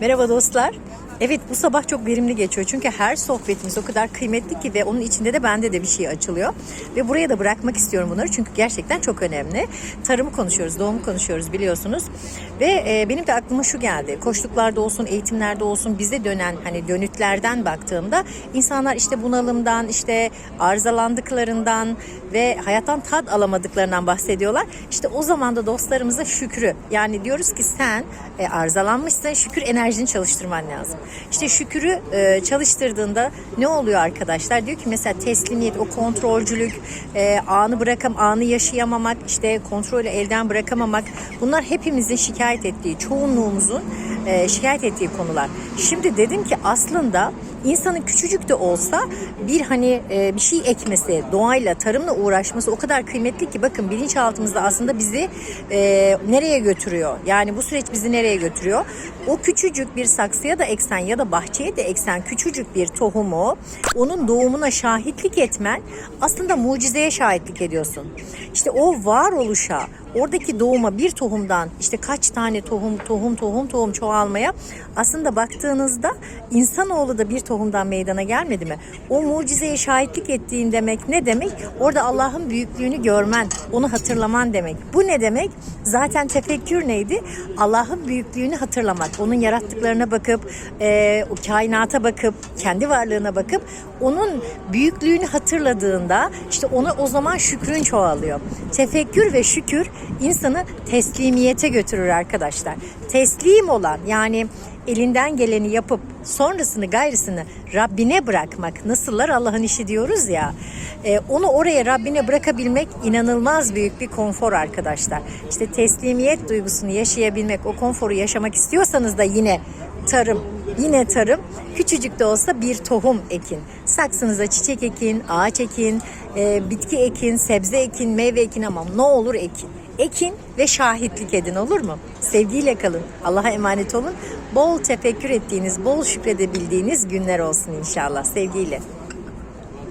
Merhaba dostlar. Evet bu sabah çok verimli geçiyor. Çünkü her sohbetimiz o kadar kıymetli ki ve onun içinde de bende de bir şey açılıyor. Ve buraya da bırakmak istiyorum bunları çünkü gerçekten çok önemli. Tarımı konuşuyoruz, doğumu konuşuyoruz biliyorsunuz. Ve e, benim de aklıma şu geldi. Koçluklarda olsun, eğitimlerde olsun bize dönen hani dönütlerden baktığımda insanlar işte bunalımdan, işte arızalandıklarından ve hayattan tat alamadıklarından bahsediyorlar. İşte o zaman da dostlarımıza şükrü yani diyoruz ki sen e, arızalanmışsın şükür enerjini çalıştırman lazım. İşte şükürü e, çalıştırdığında ne oluyor arkadaşlar? Diyor ki mesela teslimiyet, o kontrolcülük, e, anı bırakam, anı yaşayamamak, işte kontrolü elden bırakamamak. Bunlar hepimizin şikayet ettiği, çoğunluğumuzun e, şikayet ettiği konular. Şimdi dedim ki aslında insanın küçücük de olsa bir hani e, bir şey ekmesi, doğayla, tarımla uğraşması o kadar kıymetli ki bakın bilinçaltımızda aslında bizi e, nereye götürüyor? Yani bu süreç bizi nereye götürüyor? O küçücük bir saksıya da eksen ya da bahçeye de eksen küçücük bir tohumu onun doğumuna şahitlik etmen aslında mucizeye şahitlik ediyorsun. İşte o varoluşa, oradaki doğuma bir tohumdan işte kaç tane tohum tohum tohum tohum çoğalmaya aslında baktığınızda insanoğlu da bir tohumdan meydana gelmedi mi? O mucizeye şahitlik ettiğin demek ne demek? Orada Allah'ın büyüklüğünü görmen, onu hatırlaman demek. Bu ne demek? Zaten tefekkür neydi? Allah'ın büyüklüğünü hatırlamak. Onun yarattıklarına bakıp, e, o kainata bakıp, kendi varlığına bakıp onun büyüklüğünü hatırladığında işte ona o zaman şükrün çoğalıyor. Tefekkür ve şükür insanı teslimiyete götürür arkadaşlar. Teslim olan yani elinden geleni yapıp sonrasını gayrısını Rabbine bırakmak nasıllar Allah'ın işi diyoruz ya e, onu oraya Rabbine bırakabilmek inanılmaz büyük bir konfor arkadaşlar. İşte teslimiyet duygusunu yaşayabilmek o konforu yaşamak istiyorsanız da yine tarım yine tarım küçücük de olsa bir tohum ekin. Saksınıza çiçek ekin, ağaç ekin, e, bitki ekin, sebze ekin, meyve ekin ama ne olur ekin. Ekin ve şahitlik edin olur mu? Sevgiyle kalın. Allah'a emanet olun. Bol tefekkür ettiğiniz, bol şükredebildiğiniz günler olsun inşallah. Sevgiyle.